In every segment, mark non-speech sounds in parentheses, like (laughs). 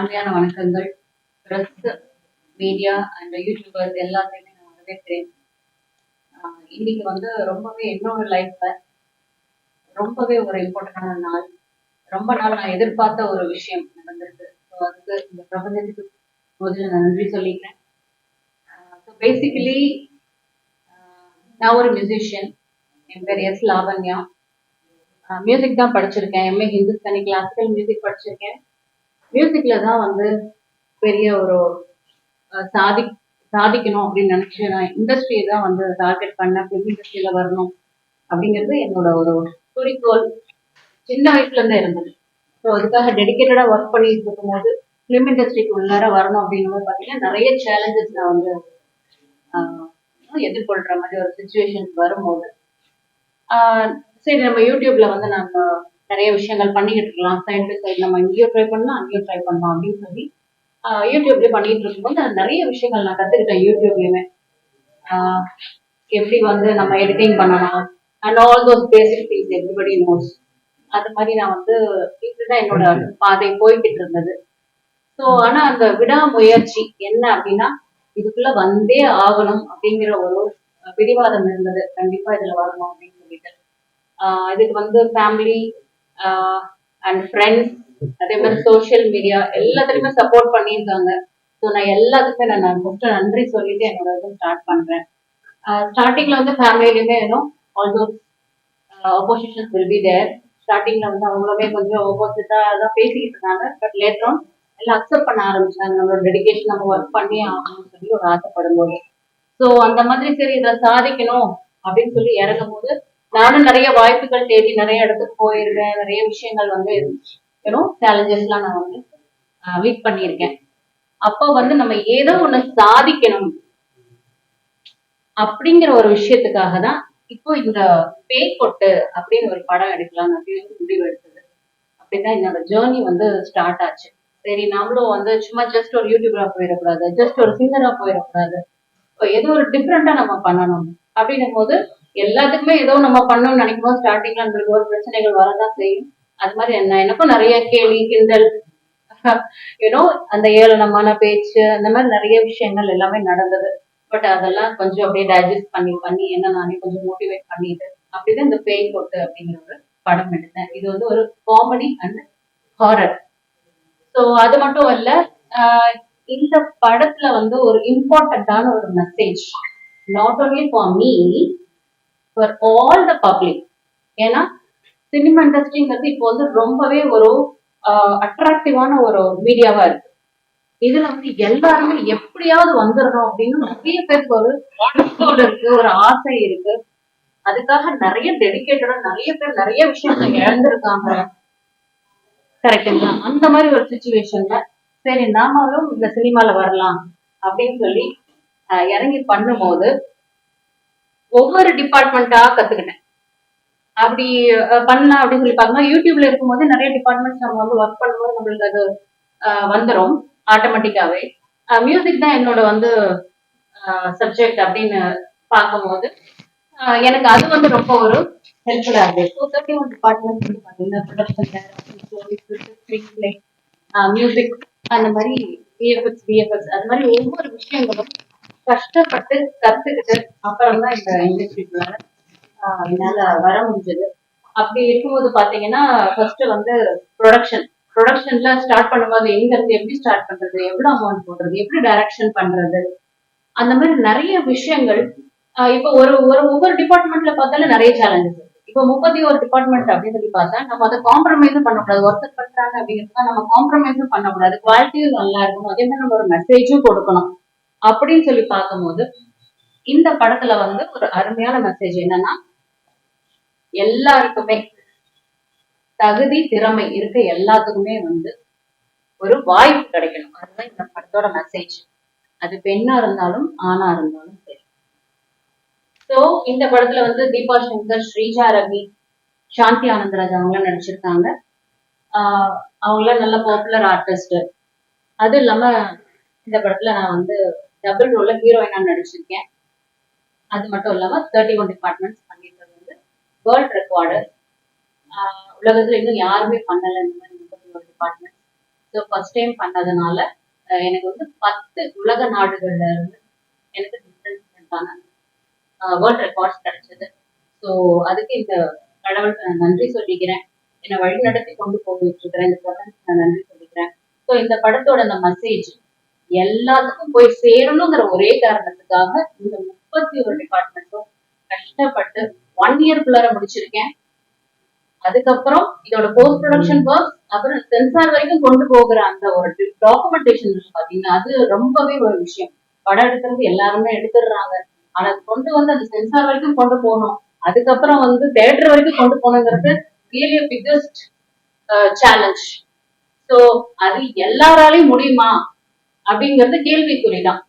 தாழ்மையான வணக்கங்கள். Press media and YouTubers எல்லாத்தையுமே நான் வரவேற்கிறேன். ஆஹ் இன்னைக்கு வந்து ரொம்பவே என்னோட லைஃப்ல ரொம்பவே ஒரு இம்பார்ட்டண்டான நாள். ரொம்ப நாள் நான் எதிர்பார்த்த ஒரு விஷயம் நடந்திருக்கு. ஸோ அதுக்கு இந்த பிரபஞ்சத்துக்கு முதல்ல நான் நன்றி சொல்லிக்கிறேன். ஸோ பேசிக்கலி நான் ஒரு மியூசிஷியன் என் பேர் எஸ் லாவண்யா. மியூசிக் தான் படிச்சிருக்கேன். எம்ஏ ஹிந்துஸ்தானி கிளாசிக்கல் மியூசிக் படிச்சிருக்கேன். மியூசிக்ல தான் வந்து பெரிய ஒரு சாதி சாதிக்கணும் அப்படின்னு நினைச்சு நான் இண்டஸ்ட்ரியை தான் வந்து டார்கெட் பண்ணேன். ஃபிலிம் இண்டஸ்ட்ரியில வரணும் அப்படிங்கிறது என்னோட ஒரு குறிக்கோள். சின்ன வயசுல இருந்தே இருந்தது. ஸோ அதுக்காக டெடிக்கேட்டடா ஒர்க் பண்ணிட்டு இருக்கும்போது ஃபிலிம் இண்டஸ்ட்ரிக்கு உள்ளார வரணும் அப்படிங்கும்போது பார்த்தீங்கன்னா நிறைய சேலஞ்சஸ் நான் வந்து ஆஹ், எதிர்கொள்ற மாதிரி ஒரு சுச்சுவேஷன் வரும்போது. ஆஹ் சரி நம்ம யூடியூப்ல வந்து நம்ம நிறைய விஷயங்கள் பண்ணிக்கிட்டு இருக்கலாம். சைடு பை சைடு நம்ம இங்கேயும் ட்ரை பண்ணலாம் அங்கேயும் ட்ரை பண்ணலாம் அப்படின்னு சொல்லி ஆஹ் யூடியூப்ல பண்ணிட்டு இருக்கும்போது நிறைய விஷயங்கள் நான் கத்துக்கிட்டேன் யூடியூப்லயுமே எப்படி வந்து நம்ம எடிட்டிங் பண்ணலாம் and all those basic things everybody knows அது மாதிரி நான் வந்து இப்படிதான் என்னோட பாதை போய்கிட்டு இருந்தது. ஸோ ஆனா அந்த விடாமுயற்சி என்ன அப்படின்னா இதுக்குள்ள வந்தே ஆகணும் அப்படிங்கிற ஒரு பிடிவாதம் இருந்தது. கண்டிப்பா இதுல வரணும் அப்படின்னு சொல்லிட்டு. இதுக்கு வந்து ஃபேமிலி அண்ட் ஃப்ரெண்ட்ஸ் அதே மாதிரி சோஷியல் மீடியா எல்லாத்துலயுமே சப்போர்ட் பண்ணியிருக்காங்க. ஸோ நான் எல்லாத்துக்குமே நான் நான் ஃபர்ஸ்ட் நன்றி சொல்லிட்டு என்னோட இது ஸ்டார்ட் பண்றேன். ஸ்டார்டிங்ல வந்து ஃபேமிலியிலுமே இன்னும் also oppositions will be there ஸ்டார்டிங்ல வந்து அவங்களுமே கொஞ்சம் ஆப்போசிட்டா தான் பேசிக்கிட்டு இருந்தாங்க. பட் லேட்டர் எல்லாம் அக்செப்ட் பண்ண ஆரம்பிச்சாங்க. நம்மளோட டெடிகேஷன் நம்ம ஒர்க் பண்ணி ஆகணும்னு சொல்லி ஒரு ஆசைப்படும் போது ஸோ அந்த மாதிரி சரி இதை சாதிக்கணும் அப்படின்னு சொல்லி இறங்கும் போது நானும் நிறைய வாய்ப்புகள் தேடி நிறைய இடத்துக்கு போயிருக்கேன். நிறைய விஷயங்கள் வந்து ஏன்னோ சேலஞ்சஸ்லாம் நான் வந்து மீட் பண்ணியிருக்கேன். அப்போ வந்து நம்ம ஏதோ ஒண்ணு சாதிக்கணும் அப்படிங்கிற ஒரு விஷயத்துக்காக தான் இப்போ இந்த பேய் கொட்டு அப்படின்னு ஒரு படம் எடுக்கலாம் அப்படின்னு முடிவு எடுத்தது. அப்படிதான் என்னோட ஜேர்னி வந்து ஸ்டார்ட் ஆச்சு. சரி நம்மளும் வந்து சும்மா ஜஸ்ட் ஒரு யூடியூபரா போயிடக்கூடாது ஜஸ்ட் ஒரு சிங்கரா போயிடக்கூடாது. ஏதோ ஒரு டிஃப்ரெண்டா நம்ம பண்ணணும் அப்படின்னும் போது எல்லாத்துக்குமே ஏதோ நம்ம பண்ணணும்னு நினைக்கும் போது ஸ்டார்டிங்ல நம்மளுக்கு ஒரு பிரச்சனைகள் வரதான் செய்யும். அது மாதிரி என்ன எனக்கும் நிறைய கேள்வி கிண்டல் (laughs) ஏன்னோ அந்த ஏளனமான பேச்சு அந்த மாதிரி நிறைய விஷயங்கள் எல்லாமே நடந்தது. பட் அதெல்லாம் கொஞ்சம் அப்படியே டைஜஸ்ட் பண்ணி பண்ணி என்ன நானே கொஞ்சம் மோட்டிவேட் பண்ணிட்டு அப்படிதான் இந்த பேய் கொட்டு அப்படிங்கிற ஒரு படம் எடுத்தேன். இது வந்து ஒரு காமெடி அண்ட் ஹாரர் ஸோ அது மட்டும் இல்ல ஆஹ் இந்த படத்துல வந்து ஒரு இம்பார்ட்டண்டான ஒரு message not only for me for all the public ஏன்னா சினிமா இண்டஸ்ட்ரிங்கிறது இப்போ வந்து ரொம்பவே ஒரு அட்ராக்டிவான ஒரு மீடியாவா இருக்கு. இதுல வந்து எல்லாருமே எப்படியாவது வந்துடணும் அப்படின்னு நிறைய பேருக்கு ஒரு இருக்கு ஒரு ஆசை இருக்கு. அதுக்காக நிறைய டெடிக்கேட்டடா நிறைய பேர் நிறைய விஷயங்களை இழந்திருக்காங்க. கரெக்டுங்களா அந்த மாதிரி ஒரு சுச்சுவேஷன்ல சரி நாமளும் இந்த சினிமால வரலாம் அப்படின்னு சொல்லி ஆஹ் இறங்கி பண்ணும்போது ஒவ்வொரு டிபார்ட்மெண்ட்டா கத்துக்கிட்டேன். அப்படி பண்ணலாம் அப்படின்னு சொல்லி பார்க்கும்போது யூடியூப்ல இருக்கும்போது நிறைய டிபார்ட்மெண்ட்ஸ் நம்ம வந்து ஒர்க் பண்ணும்போது நம்மளுக்கு அது ஆஹ் வந்துரும் ஆட்டோமேட்டிக்காவே மியூசிக் தான் என்னோட வந்து சப்ஜெக்ட் அப்படின்னு பார்க்கும்போது ஆஹ் எனக்கு அது வந்து ரொம்ப ஒரு ஹெல்ப்ஃபுல்லா இருக்கு ஸோ தேர்ட்டி ஒன் டிபார்ட்மெண்ட் வந்து பார்த்தீங்கன்னா ப்ரொடக்ஷன் மியூசிக் அந்த மாதிரி விஎஃப்எக்ஸ் விஎஃப்எக்ஸ் அந்த மாதிரி ஒவ்வொரு விஷயங்களும் கஷ்டப்பட்டு கத்துக்கிட்டு அப்புறம் தான் இந்த இண்டஸ்ட்ரிக்குள்ள என்னால வர முடிஞ்சது. அப்படி இருக்கும்போது பாத்தீங்கன்னா ஃபர்ஸ்ட் வந்து ப்ரொடக்ஷன் ப்ரொடக்ஷன்ல ஸ்டார்ட் பண்ணும்போது எங்க இருந்து எப்படி ஸ்டார்ட் பண்றது எவ்வளவு அமௌண்ட் போடுறது எப்படி டைரக்ஷன் பண்றது அந்த மாதிரி நிறைய விஷயங்கள் ஆஹ் இப்போ ஒரு ஒரு ஒவ்வொரு டிபார்ட்மெண்ட்ல பார்த்தாலும் நிறைய சேலஞ்சஸ் இருக்கு. இப்போ முப்பத்தி ஒரு டிபார்ட்மெண்ட் அப்படின்னு சொல்லி பார்த்தா நம்ம அதை காம்ப்ரமைஸும் பண்ணக்கூடாது. ஒருத்தர் பண்றாங்க அப்படிங்கிறதுக்கு நம்ம காம்ப்ரமைஸும் பண்ணக்கூடாது. குவாலிட்டியும் நல்லா இருக்கணும். அதே மாதிரி நம்ம ஒரு மெசேஜும் கொடுக்கணும். அப்படின்னு சொல்லி பார்க்கும்போது இந்த படத்துல வந்து ஒரு அருமையான மெசேஜ் என்னன்னா எல்லாருக்குமே தகுதி திறமை இருக்க எல்லாத்துக்குமே வந்து ஒரு வாய்ப்பு கிடைக்கணும். அதுதான் இந்த படத்தோட மெசேஜ் அது பெண்ணா இருந்தாலும் ஆணா இருந்தாலும் சரி. சோ இந்த படத்துல வந்து தீபா சங்கர் ஸ்ரீஜா ரவி சாந்தி ஆனந்தராஜ் அவங்களாம் நடிச்சிருக்காங்க. ஆஹ் அவங்களாம் நல்ல பாப்புலர் ஆர்டிஸ்ட் அது இல்லாம இந்த படத்துல நான் வந்து டபுள் ரோல்ல ஹீரோயினா நடிச்சிருக்கேன். அது மட்டும் இல்லாம தேர்ட்டி ஒன் டிபார்ட்மெண்ட்ஸ் பண்ணிருக்கிறது வந்து வேர்ல்ட் ரெக்கார்டு உலகத்துல இன்னும் யாருமே பண்ணல இந்த மாதிரி முப்பத்தி ஒரு டிபார்ட்மெண்ட் ஸோ ஃபர்ஸ்ட் டைம் பண்ணதுனால எனக்கு வந்து பத்து உலக நாடுகள்ல இருந்து எனக்கு டிஃப்ரெண்ட் டிஃப்ரெண்டான வேர்ல்ட் ரெக்கார்ட்ஸ் கிடைச்சது. ஸோ அதுக்கு இந்த கடவுளுக்கு நான் நன்றி சொல்லிக்கிறேன். என்னை வழி நடத்தி கொண்டு போயிட்டு இருக்கிறேன் இந்த படத்துக்கு நான் நன்றி சொல்லிக்கிறேன். ஸோ இந்த படத்தோட அந்த மெசேஜ் எல்லாத்துக்கும் போய் சேரணுங்கிற ஒரே காரணத்துக்காக இந்த முப்பத்தி ஒரு டிபார்ட்மெண்ட்டும் கஷ்டப்பட்டு ஒன் இயர்க்குள்ளார முடிச்சிருக்கேன். அதுக்கப்புறம் இதோட போஸ்ட் ப்ரொடக்ஷன் ஒர்க் அப்புறம் சென்சார் வரைக்கும் கொண்டு போகிற அந்த ஒரு டாக்குமெண்டேஷன் பாத்தீங்கன்னா அது ரொம்பவே ஒரு விஷயம். படம் எடுக்கிறது எல்லாருமே எடுத்துடுறாங்க. ஆனா அது கொண்டு வந்து அந்த சென்சார் வரைக்கும் கொண்டு போகணும். அதுக்கப்புறம் வந்து தேட்டர் வரைக்கும் கொண்டு போகணுங்கிறது ரியலி பிக்கஸ்ட் சேலஞ்ச் ஸோ அது எல்லாராலையும் முடியுமா? அப்படிங்கிறது கேள்விக்குறிதான்.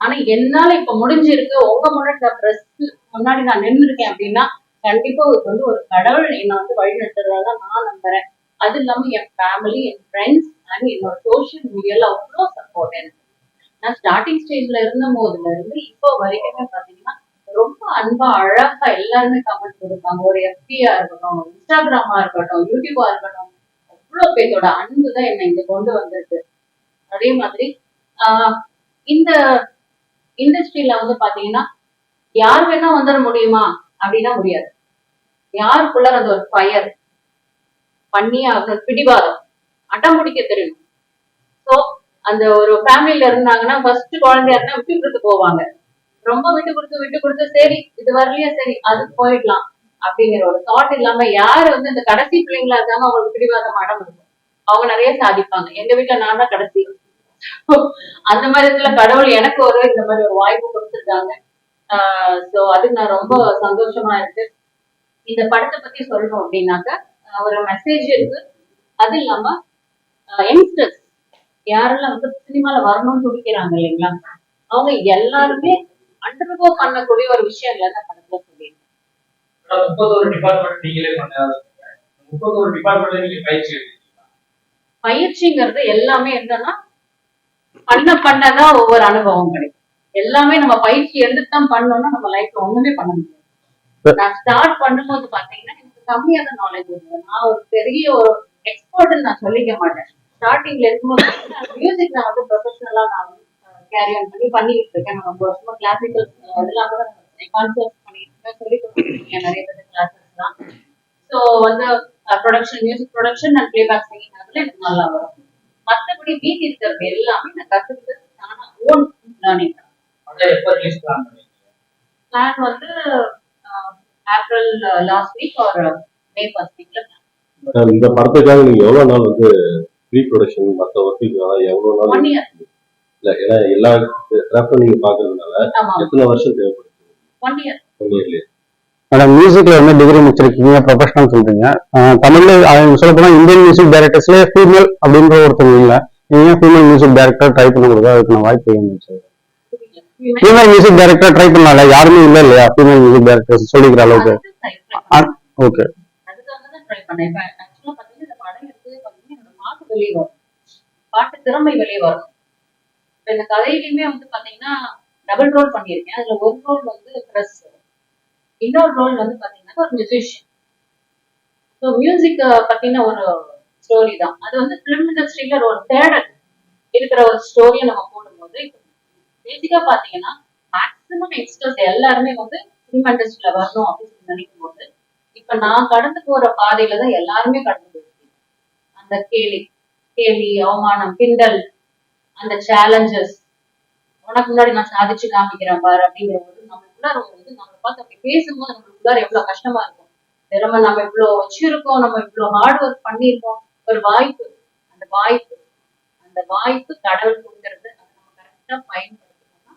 ஆனா என்னால இப்ப முடிஞ்சிருக்கு உங்க முன்னாடி நான் பிரஸ் முன்னாடி நான் நின்று இருக்கேன் அப்படின்னா கண்டிப்பா இது வந்து ஒரு கடவுள் என்னை வந்து வழிநடத்துறதா நான் நம்புறேன். அது இல்லாம என் ஃபேமிலி என் ஃப்ரெண்ட்ஸ் அண்ட் என்னோட சோஷியல் மீடியால அவ்வளோ சப்போர்ட் எனக்கு. நான் ஸ்டார்டிங் ஸ்டேஜ்ல இருந்த போதுல இருந்து இப்போ வரைக்குமே பாத்தீங்கன்னா ரொம்ப அன்பா அழகா எல்லாருமே கமெண்ட் கொடுப்பாங்க ஒரு எஃபியா இருக்கட்டும் இன்ஸ்டாகிராமா இருக்கட்டும் யூடியூபா இருக்கட்டும் அவ்வளோ பேரோட அன்பு தான் என்னை இங்க கொண்டு வந்திருக்கு. அதே மாதிரி இந்த இண்டஸ்ட்ரியில வந்து பாத்தீங்கன்னா யார் வேணா வந்துட முடியுமா அப்படின்னா முடியாது. யாருக்குள்ள அது ஒரு ஃபயர் பண்ணி அவங்க பிடிவாதம் அடம் பிடிக்க தெரியும். ஸோ அந்த ஒரு ஃபேமிலியில இருந்தாங்கன்னா ஃபர்ஸ்ட் குழந்தையா இருந்தா விட்டு கொடுத்து போவாங்க. ரொம்ப விட்டு கொடுத்து விட்டு கொடுத்து சரி இது வரலையா சரி அது போயிடலாம் அப்படிங்கிற ஒரு தாட் இல்லாம யாரு வந்து இந்த கடைசி பிள்ளைங்களா இருக்காங்க அவங்களுக்கு பிடிவாதம் அடம் இருக்கும் அவங்க நிறைய சாதிப்பாங்க. எங்க வீட்டுல நான் தான் கடைசி அந்த மாதிரி கடவுள் எனக்கு ஒரு இந்த மாதிரி ஒரு வாய்ப்பு கொடுத்துருக்காங்க. சோ அதுக்கு நான் ரொம்ப சந்தோஷமா இருக்கு. இந்த படத்தை பத்தி சொல்லணும் அப்படின்னாக்க ஒரு மெசேஜ் இருக்கு. அது இல்லாம யங்ஸ்டர்ஸ் யாரெல்லாம் வந்து சினிமால வரணும்னு துடிக்கிறாங்க இல்லைங்களா? அவங்க எல்லாருமே அண்டர்கோ பண்ணக்கூடிய ஒரு விஷயங்களை தான் படத்துல சொல்லியிருக்கேன். ஆனா முப்பத்தோரு டிபார்ட்மெண்ட் நீங்களே பண்ண முப்பத்தோரு டிபார்ட்மெண்ட்ல நீங்க பயிற்சி எடுத்தீங்களா பயிற்சிங்கிறது எல்லாமே என்னன்னா பண்ண பண்ணதான் ஒவ்வொரு அனுபவம் கிடைக்கும். எல்லாமே நம்ம பயிற்சி எடுத்துட்டு தான் பண்ணோம்னா நம்ம லைஃப்ல ஒண்ணுமே பண்ண முடியாது. நான் ஸ்டார்ட் பண்ணும்போது பாத்தீங்கன்னா எனக்கு கம்மியா தான் நாலேஜ் இருந்தது. நான் ஒரு பெரிய ஒரு எக்ஸ்பர்ட்னு நான் சொல்லிக்க மாட்டேன். ஸ்டார்டிங்ல இருக்கும்போது மியூசிக் நான் வந்து ப்ரொஃபஷனலா நான் கேரி ஆன் பண்ணி பண்ணிட்டு இருக்கேன். நான் ரொம்ப வருஷமா கிளாசிக்கல் இதெல்லாம் கூட கான்சர்ட் பண்ணிட்டு இருக்கேன் சொல்லி கொடுத்துருக்கேன் நிறைய பேர் கிளாஸஸ்லாம் ஸோ வந்து production music production and playback singing அதுல எனக்கு நல்லா வரும். மற்றபடி மீதி இருக்கிறது எல்லாமே நான் கத்துக்கிட்டு நானா ஓன் லேர்னிங் பிளான் வந்து ஏப்ரல் லாஸ்ட் வீக் ஒரு மே ஃபர்ஸ்ட் வீக்ல இந்த படத்துக்காக நீங்க எவ்வளவு நாள் வந்து ப்ரீ ப்ரொடக்ஷன் மத்த ஒர்க்குக்கு எவ்வளவு நாள் இல்ல ஏன்னா எல்லா நீங்க பாக்குறதுனால எத்தனை வருஷம் தேவைப்படுது? ஒன் இயர் ஒன் இயர்லயே மேடம் மியூசிக்ல வந்து டிகிரி முடிச்சிருக்கீங்க? ப்ரொஃபஷனல் சொல்றீங்க. தமிழ்ல சொல்ல போனா இந்தியன் மியூசிக் டைரக்டர்ஸ்ல ஃபீமேல் அப்படின்ற ஒருத்தவங்க இல்ல. நீங்க ஃபீமேல் மியூசிக் டைரக்டர் ட்ரை பண்ண கொடுத்தா அதுக்கு நான் வாய்ப்பு இருந்துச்சு ஃபீமேல் மியூசிக் டைரக்டர் ட்ரை பண்ணல யாருமே இல்ல இல்லையா? ஃபீமேல் மியூசிக் டைரக்டர் சொல்லிக்கிற அளவுக்கு. ஓகே பாட்டு திறமை வெளியே வரும். இப்ப இந்த கதையிலுமே வந்து பாத்தீங்கன்னா டபுள் ரோல் பண்ணியிருக்கேன். அதுல ஒரு ரோல் வந்து ப்ரெஸ் இன்னொரு ரோல் வந்து பாத்தீங்கன்னா ஒரு மியூசிஷியன் ஸோ மியூசிக் பத்தின ஒரு ஸ்டோரி தான். அது வந்து ஃபிலிம் இண்டஸ்ட்ரியில ஒரு தேடல். இருக்கிற ஒரு ஸ்டோரியை நம்ம போடும்போது பேசிக்கா பாத்தீங்கன்னா மேக்சிமம் யங்ஸ்டர்ஸ் எல்லாருமே வந்து ஃபிலிம் இண்டஸ்ட்ரியில வரணும் அப்படின்னு நினைக்கும் போது இப்ப நான் கடந்து போற பாதையில தான் எல்லாருமே கடந்து போயிருக்கு. அந்த கேலி கேலி அவமானம் கிண்டல் அந்த சேலஞ்சஸ் உனக்கு முன்னாடி நான் சாதிச்சு காமிக்கிறேன் பாரு அப்படிங்கிற நம்மளுக்குள்ளார வந்து நம்மளை பார்த்து அப்படி பேசும்போது நம்மளுக்குள்ளார எவ்வளவு கஷ்டமா இருக்கும் திறமை நம்ம இவ்வளவு வச்சிருக்கோம் நம்ம இவ்வளவு ஹார்ட் ஒர்க் பண்ணியிருக்கோம் ஒரு வாய்ப்பு அந்த வாய்ப்பு அந்த வாய்ப்பு கடவுள் கொடுக்கறது அதை நம்ம கரெக்டா பயன்படுத்தணும்னா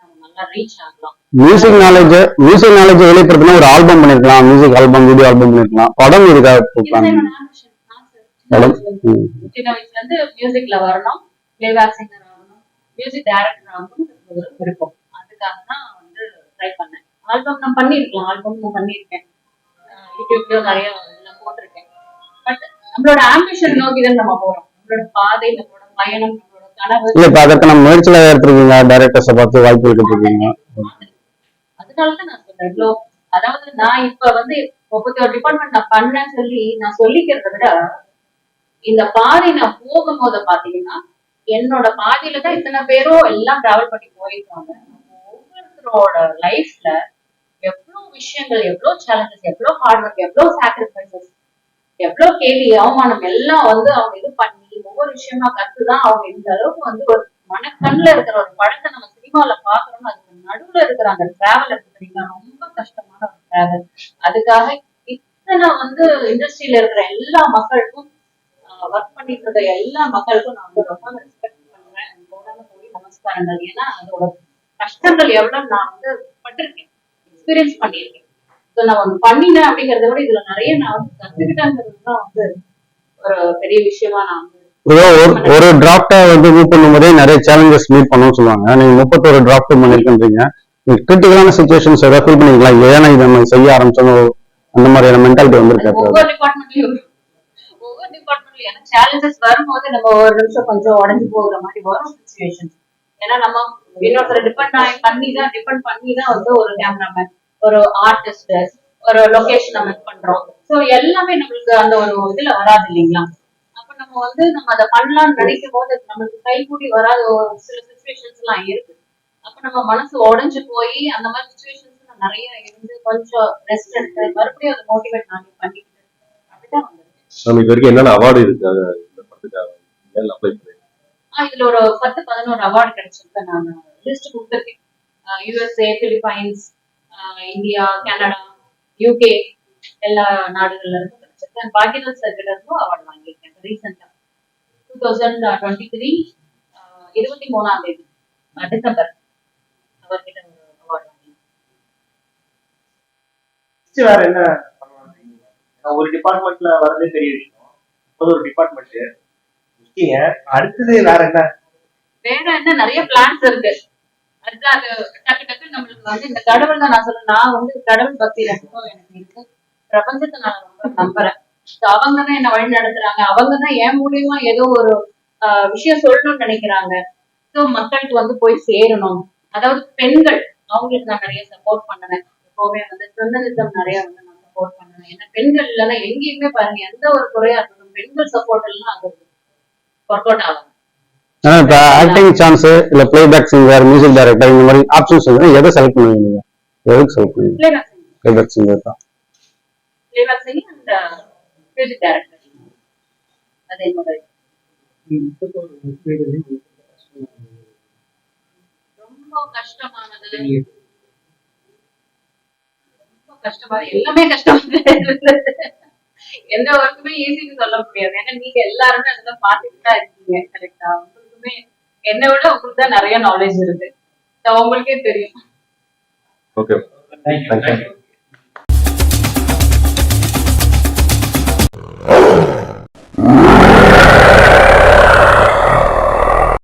நம்ம நல்லா ரீச் ஆகலாம் மியூசிக் நாலேஜ் மியூசிக் நாலேஜ் வெளிப்படுத்தினா ஒரு ஆல்பம் பண்ணிருக்கலாம் மியூசிக் ஆல்பம் வீடியோ ஆல்பம் பண்ணிருக்கலாம் படம் இதுக்காக இதுதான் கொடுப்பாங்க என்னோட ambition. ஆசை. மேடம் ம். சின்ன வயசுல இருந்து மியூசிக்ல வரணும் பிளேபேக் சிங்கர் ஆகணும் மியூசிக் டைரக்டர் ஆகணும் விருப்பம் அதுக்காக தான் ட்ரை பண்ணேன். ஆல்பம் நான் பண்ணியிருக்கலாம். ஆல்பம் நான் பண்ணியிருக்கேன். அஹ் யூடியூப்லயும் நிறைய நான் போட்டிருக்கேன். பட் நம்மளோட ஆம்பிஷன் நோக்கி தான் நம்ம போறோம். நம்மளோட பாதை நம்மளோட பயணம் நம்மளோட கனவு. இல்ல இப்ப அதற்கு நம்ம முயற்சியில எடுத்திருக்கீங்க டைரக்டர்ஸை பார்த்து வாய்ப்பு எடுத்துருக்கீங்க அதனாலதான் நான் சொல்றேன். இவ்வளோ அதாவது நான் இப்ப வந்து முப்பத்தி ஒரு டிபார்ட்மெண்ட் நான் பண்ணேன்னு சொல்லி நான் சொல்லிக்கிறத விட இந்த பாதை நான் போகும்போது பாத்தீங்கன்னா என்னோட பாதையில தான் இத்தனை பேரும் எல்லாம் டிராவல் பண்ணி போயிருக்காங்க. ஒவ்வொருத்தரோட லைஃப்ல எவ்வளவு விஷயங்கள் எவ்வளவு சேலஞ்சஸ் எவ்வளவு ஹார்ட் ஒர்க் எவ்வளவு சாக்ரிஃபைசஸ் எவ்வளவு கேள்வி அவமானம் எல்லாம் வந்து அவங்க இது பண்ணி ஒவ்வொரு விஷயமா கத்துதான் அவங்க இந்த அளவுக்கு வந்து ஒரு மனக்கண்ணுல இருக்கிற ஒரு படத்தை நம்ம சினிமால பாக்குறோம்னா அதுக்கு நடுவுல இருக்கிற அந்த டிராவல் எடுத்துக்கிறீங்க ரொம்ப கஷ்டமான ஒரு டிராவல் அதுக்காக இத்தனை வந்து இண்டஸ்ட்ரியில இருக்கிற எல்லா மக்களுக்கும் ஒர்க் பண்ணிட்டு இருக்க எல்லா மக்களுக்கும் நான் வந்து ரொம்ப ரெஸ்பெக்ட் பண்றேன். நமஸ்காரங்கள். ஏன்னா அதோட கஷ்டங்கள் எவ்வளவு நான் வந்து பட்டிருக்கேன். எக்ஸ்பீரியன்ஸ் பண்ணியிருக்கேன். ஸோ நான் ஒன்று பண்ணினேன் அப்படிங்கறத விட இதுல நிறைய நான் வந்து கத்துக்கிட்டேங்கிறது தான் வந்து ஒரு பெரிய விஷயமா நான் வந்து ஒரு டிராப்டா வந்து மூவ் பண்ணும்போதே நிறைய சேலஞ்சஸ் மீட் பண்ணணும்னு சொல்லுவாங்க. நீங்க முப்பத்தொரு டிராப்ட் பண்ணிருக்கீங்க கிரிட்டிக்கலான சுச்சுவேஷன்ஸ் ஏதாவது ஃபீல் பண்ணிக்கலாம் ஏன்னா இது நம்ம செய்ய ஆரம்பிச்சோம் அந்த மாதிரியான மென்டாலிட்டி வந்திருக்காரு ஒவ்வொரு டிபார்ட்மெண்ட்லயும் ஒவ்வொரு டிபார்ட்மெண்ட்லயும் ஏன்னா சேலஞ்சஸ் வரும்போது நம்ம ஒரு நிமிஷம் கொஞ்சம் உடஞ்சு போகிற மாதிரி வரும் சுச்சுவேஷன் ஏன்னா நம்ம இன்னொருத்தரை டிபெண்ட் பண்ணி தான் டிபெண்ட் பண்ணி தான் வந்து ஒரு கேமராமேன் ஒரு ஆர்டிஸ்ட் ஒரு லொகேஷன் நம்ம பண்றோம். ஸோ எல்லாமே நம்மளுக்கு அந்த ஒரு இதுல வராது இல்லைங்களா? அப்ப நம்ம வந்து நம்ம அதை பண்ணலாம்னு நினைக்கும் போது நம்மளுக்கு கைகூடி வராத ஒரு சில சுச்சுவேஷன்ஸ் எல்லாம் இருக்கு. அப்ப நம்ம மனசு உடைஞ்சு போய் அந்த மாதிரி சுச்சுவேஷன்ஸ் நிறைய இருந்து கொஞ்சம் ரெஸ்ட் எடுத்து மறுபடியும் அதை மோட்டிவேட் நானே பண்ணிக்கிட்டு அப்படிதான் வந்திருக்கு. இது வரைக்கும் என்னென்ன அவார்டு இந்த படத்துக்காக ஆஹ் இதுல ஒரு பத்து பதினோரு அவார்டு கிடைச்சிருக்கு. நான் லிஸ்ட் கொடுத்துருக்கேன் USA Philippines India Canada UK எல்லா நாடுகள்ல இருந்தும் கிடைச்சிருக்கு பாகிஸ்தான் சர்க்கிட்ட இருந்தும் அவார்டு வாங்கியிருக்கேன் ரீசெண்டா டூ தௌசண்ட் டுவெண்ட்டி த்ரீ இருபத்தி மூணாம் தேதி டிசம்பர் அவர்கிட்ட அவார்டு வாங்கியிருக்கேன். வேற என்ன ஒரு டிபார்ட்மெண்ட்ல வரதே பெரிய விஷயம். ஒரு டிபார்ட்மெண்ட் அடுத்தது வேற என்ன? வேற என்ன? நிறைய பிளான்ஸ் இருக்கு. அது டக்கு டக்கு நம்மளுக்கு வந்து இந்த கடவுள் தான் நான் சொல்றேன். நான் வந்து கடவுள் பக்தி ரொம்ப எனக்கு இருக்கு. பிரபஞ்சத்தை நான் ரொம்ப நம்புறேன். So அவங்க தான் என்ன வழி நடத்துறாங்க. அவங்க தான் என் மூலியமா ஏதோ ஒரு ஆஹ், விஷயம் சொல்லணும்னு நினைக்கிறாங்க. ஸோ மக்களுக்கு வந்து போய் சேரணும். அதாவது பெண்கள் அவங்களுக்கு நான் நிறைய சப்போர்ட் பண்ணுவேன். எப்பவுமே வந்து ஃபெமினிசம் நிறைய வந்து நான் சப்போர்ட் பண்ணுவேன். ஏன்னா பெண்கள் இல்லைன்னா எங்கேயுமே பாருங்க எந்த ஒரு குறையா இருக்கட்டும் பெண்கள் சப்போர்ட் எல்லாம் அது ஒர்க் அவுட் ஆகும் இப்ப ஆக்டிங் சான்ஸ் இல்ல பிளேபேக் சிங்கர் மியூசிக் டைரக்டர் இந்த மாதிரி ஆப்ஷன்ஸ் வந்து எதை செலக்ட் பண்ணுவீங்க? நீங்க எதுக்கு செலக்ட் பண்ணுவீங்க? பிளேபேக் பிளேபேக் சிங்கர் தான். Singing and uh, music director. அது என்னோட ரொம்ப கஷ்டமானது. ரொம்ப கஷ்டமானது. எல்லாமே கஷ்டமானது. எந்த ஒர்க்குமே ஈஸின்னு சொல்ல முடியாது. ஏன்னா நீங்க எல்லாருமே அதெல்லாம் பார்த்துட்டு தான் இருக்கீங்க கரெக்டா உங்களுக்குமே என்னை விட உங்களுக்கு தான் நிறைய நாலேஜ் இருக்கு. உங்களுக்கே தெரியும். Okay thank you